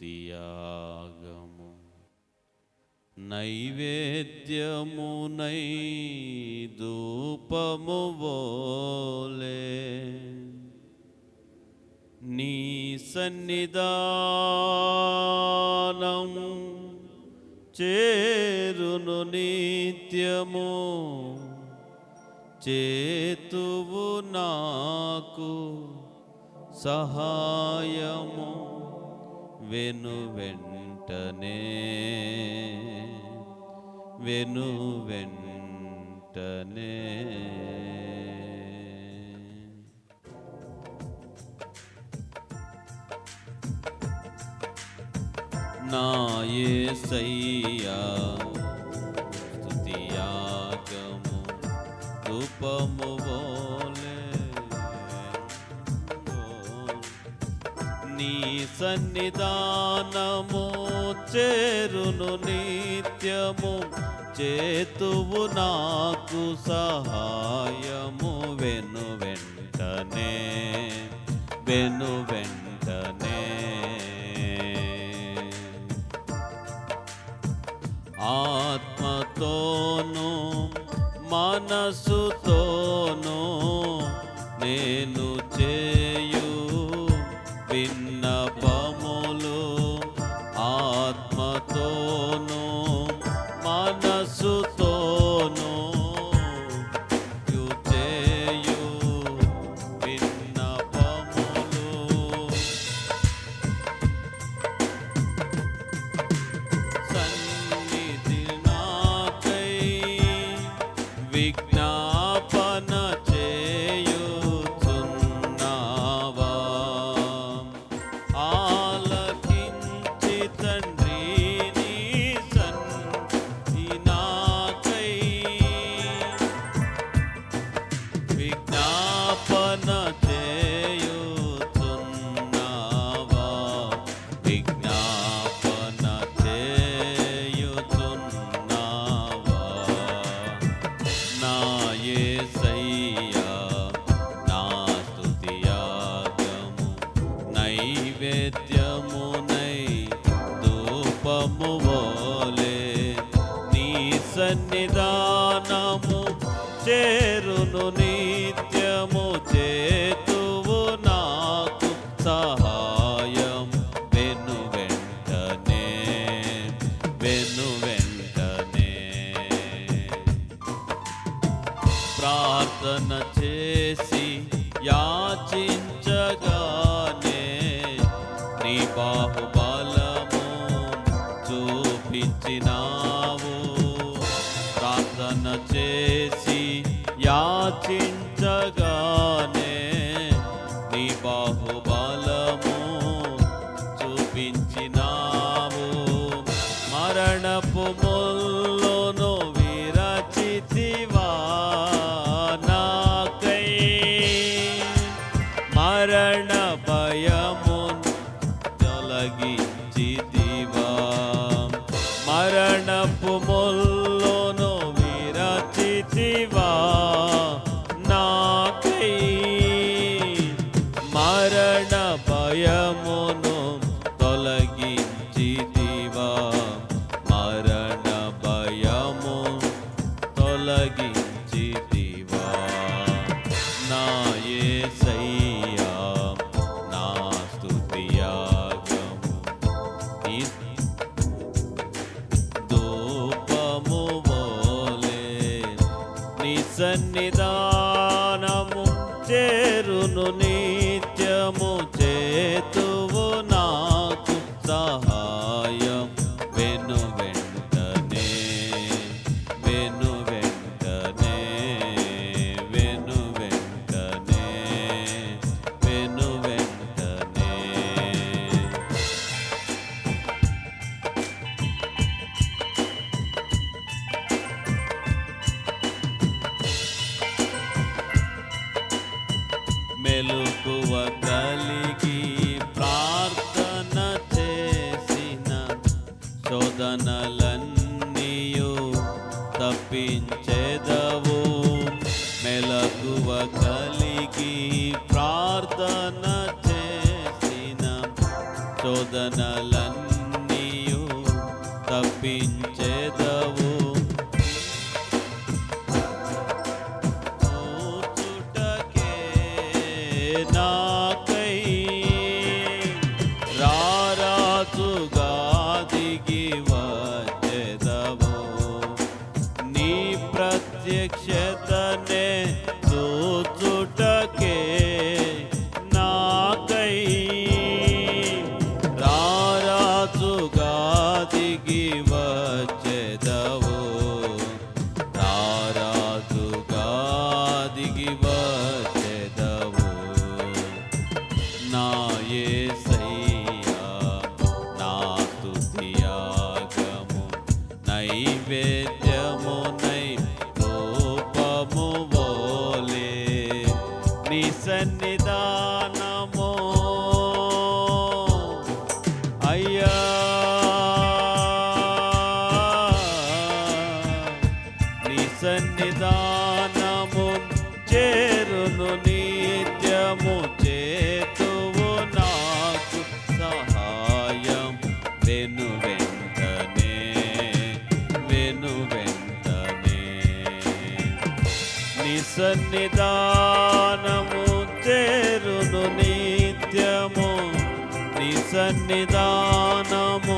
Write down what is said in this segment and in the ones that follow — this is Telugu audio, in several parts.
స్తుతియాగము నైవేద్యమునై ధూపము వోలే. నీ సన్నిధానం చేరును నిత్యము చేతువు నాకు సహాయము. వెను వెంటనే వెను వెంటనే. నా యేసయ్యా స్తుతియాగము ధూపము సన్నిధానము చేరును నిత్యము చేతువు నాకు సహాయము. వెను వెంటనే వెను వెంట अपना యాచించగానే నీ సన్నిధానము చేరును నిత్యము చేతు మెలుకువ కలిగి ప్రార్థన చేసిన శోధనలన్నీయు తప్పించెదవు. మెలకువ కలిగి ప్రార్థన చేసిన శోధనలన్నీ నాకై సన్నిధానము. అయ్యా. నీ సన్నిధానము చేరును నిత్యము చేతువు నాకు సహాయం. వెను వెంటనే వెను వెంటనే. నీ సన్నిధానము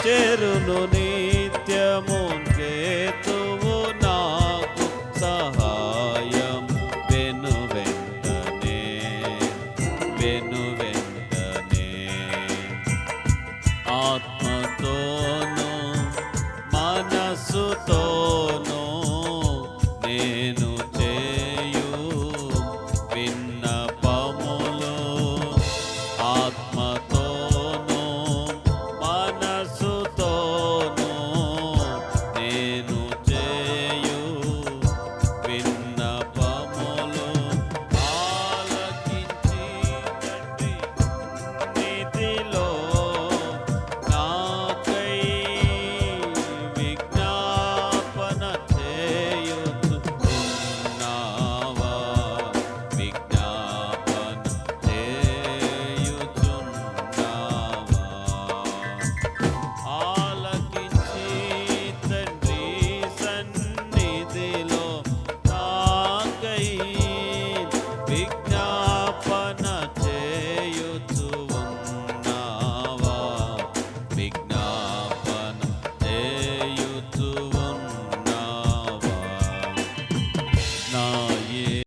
చేరును నిత్యము కేతువు నాకు సహాయం వెను వెంటనే వెను